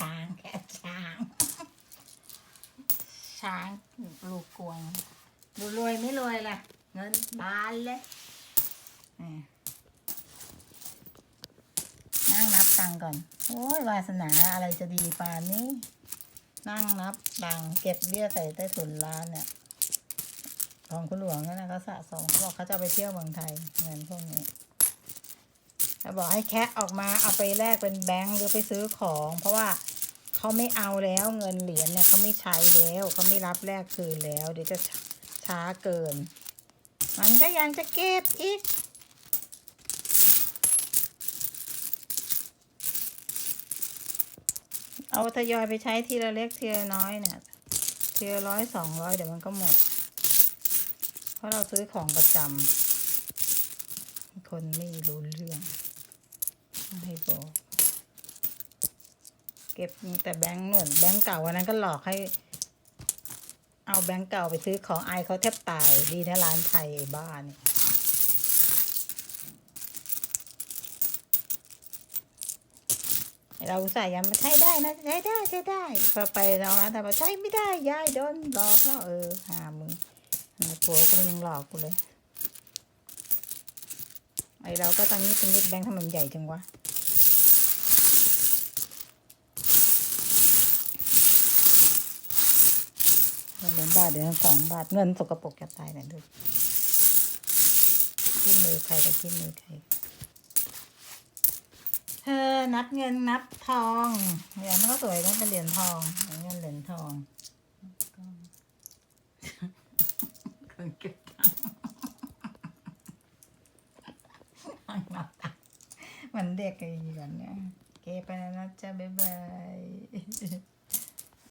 ช้างแค่ช้าง ช้างลูกกวง ดูรวยไม่รวยล่ะ เงินบานเลยนี่นั่งนับตังค์ก่อน โอ้ยวาสนาอะไรจะดีปานนี้ นั่งนับตังค์เก็บเบี้ยใส่ใต้ถุนร้านเนี่ย ของคุณหลวงนั่นนะเขาสะสมเขาบอกเขาจะเอาไปเที่ยวเมืองไทยเงินพวกนี้ เขาบอกให้แคะออกมาเอาไปแลกเป็นแบงค์หรือไปซื้อของ เพราะว่าเขาไม่เอาแล้วเงินเหรียญเนี่ยเขาไม่ใช้แล้วเขาไม่รับแลกคืนแล้ว เดี๋ยวจะช้าเกิน มันก็ยังจะเก็บอีกเอาทยอยไปใช้ทีละเล็กทีละน้อยเนี่ยทีละร้อยสองร้อยเดี๋ยวมันก็หมด เพราะเราซื้อของประจำคนไม่รู้เรื่องให้บอก เก็บแต่แบงค์หนุนแบงค์เก่าวันนั้นก็หลอกให้ เอาแบงค์เก่าไปซื้อของไอเขาแทบตายดีนะร้านไทยบ้านนี่เราอุตส่ย้ำใช้ได้นะใช้ได้ใช้ได้พอไปเราร้านแต่ว่าใช้ไม่ได้ยายโดนหลอกแล้วเออหามึงผัวกูมันยังหลอกกูเลยไอเราก็ตั้งนี้ตั้งนี้แบงค์ทำไมมันใหญ่จังวะ เหรียญบาทเดี๋ยวสองบาทเงินสกปรกจะตายนะดูที่มือใครกับที่มือใครเธอนับเงินนับทองเหรียญมันก็สวยนะเป็นเหรียญทองเงินเหรียญทองคนเก็บตังค์นับตังค์มันเด็กไอ้ก่อนเนี่ยเก็บไปนะจ๊ะบ๊ายบาย